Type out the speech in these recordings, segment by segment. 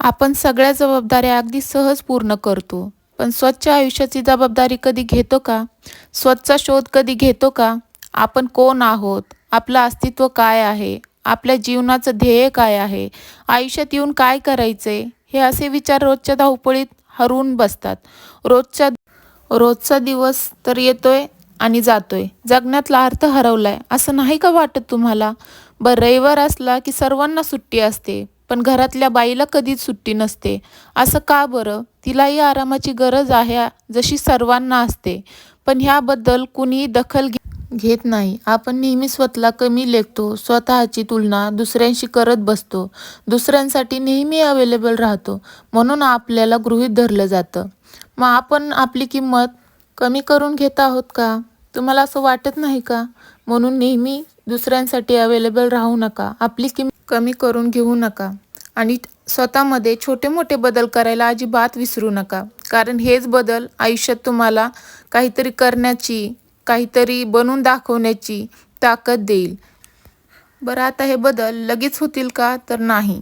आपण सगळ्या जबाबदाऱ्या अगदी सहज पूर्ण करतो. पण स्वच्छ आयुष्याची जबाबदारी कधी घेतो का? स्वतःचा शोध कधी घेतो का? आपण कोण आहोत? आपलं अस्तित्व काय आहे? आपल्या जीवनाचं ध्येय काय आहे? आयुष्यात येऊन काय करायचे हे असे विचार रोजच्या धावपळीत हरवून बसतात. रोजच्या रोजचा दिवस तर येतोय आणि जातोय. जगण्यातला अर्थ हरवलाय. असं नाही का वाटत तुम्हाला? बरं रविवार असला की सर्वांना सुट्टी असते. पण घरातल्या बाईला कधीच सुट्टी नसते. असं का बरं? तिलाही आरामाची गरज आहे जशी सर्वांना असते. पण ह्याबद्दल कुणीही दखल घे घेत नाही. आपण नेहमी स्वतःला कमी लेखतो स्वतःची तुलना दुसऱ्यांशी करत बसतो. दुसऱ्यांसाठी नेहमी अवेलेबल राहतो. म्हणून आपल्याला गृहीत धरलं जातं. मग आपण आपली किंमत कमी करून घेत आहोत का? तुम्हाला असं वाटत नाही का? म्हणून नेहमी दुसऱ्यांसाठी अवेलेबल राहू नका. आपली किंमत कमी करून घेऊ नका. आणि स्वतःमध्ये छोटे मोठे बदल करायला अजिबात विसरू नका. कारण हेच बदल आयुष्यात तुम्हाला काहीतरी करण्याची काहीतरी बनवून दाखवण्याची ताकद देईल. बरं आता हे बदल लगेच होतील का? तर नाही.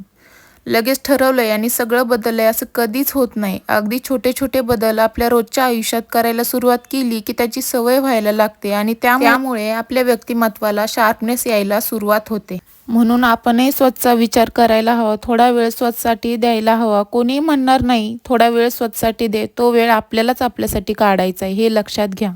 लगेच ठरवलंय आणि सगळं बदललंय. असं कधीच होत नाही. अगदी छोटे छोटे बदल आपल्या रोजच्या आयुष्यात करायला सुरुवात केली की त्याची सवय व्हायला लागते आणि त्यामुळे आपल्या व्यक्तिमत्वाला शार्पनेस यायला सुरुवात होते. म्हणून आपणही स्वतःचा विचार करायला हवा. थोडा वेळ स्वतःसाठी द्यायला हवा. कोणी म्हणणार नाही थोडा वेळ स्वतःसाठी दे. तो वेळ आपल्यालाच आपल्यासाठी काढायचा आहे. हे लक्षात घ्या.